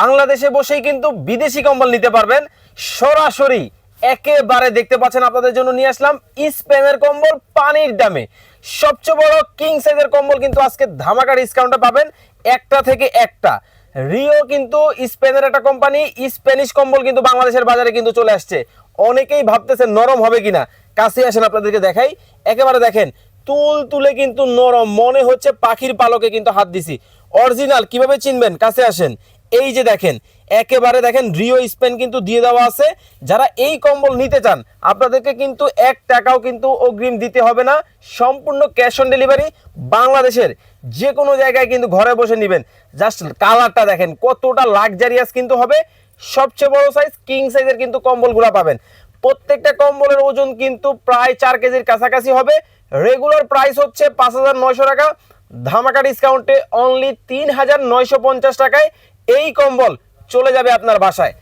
বাংলাদেশে বসেই কিন্তু বিদেশি কম্বল নিতে পারবেন। সরাসরি একেবারে দেখতে পাচ্ছেন আপনাদের জন্য নিয়ে আসলাম স্পেনের কম্বল পানির দামে। সবচেয়ে বড় কিং সাইজের কম্বল কিন্তু আজকে ধামাকা ডিসকাউন্টে পাবেন, একটা থেকে একটা। রিও কিন্তু স্পেনের একটা কোম্পানি স্প্যানিশ কম্বল কিন্তু বাংলাদেশের বাজারে কিন্তু চলে আসছে। অনেকেই ভাবতেছে নরম হবে কিনা। কাছে আসেন আপনাদেরকে দেখাই। একেবারে দেখেন, তুল তুলে কিন্তু নরম। মনে হচ্ছে পাখির পালকে কিন্তু হাত দিছি। অরিজিনাল, কীভাবে চিনবেন? কাছে আসেন। এই যে দেখেন, একেবারে দেখেন রিও স্পেন কিন্তু দিয়ে দেওয়া আছে। যারা এই কম্বল নিতে চান, আপনাদেরকে কিন্তু এক টাকাও কিন্তু অগ্রিম দিতে হবে না। সম্পূর্ণ ক্যাশ অন ডেলিভারি বাংলাদেশের যে কোনো জায়গায় কিন্তু ঘরে বসে নেবেন। জাস্ট কালারটা দেখেন, কতটা লাক্সারিয়াস কিন্তু হবে। সবচেয়ে বড় সাইজ কিং সাইজের কিন্তু কম্বলগুলো পাবেন। প্রত্যেকটা কম্বলের ওজন কিন্তু প্রায় চার কেজির কাছাকাছি হবে। রেগুলার প্রাইস হচ্ছে পাঁচ হাজার নয়শো টাকা। ধামাকা ডিসকাউন্টে অনলি তিন হাজার নয়শো পঞ্চাশ টাকায় এই কম্বল চলে যাবে আপনার বাসায়।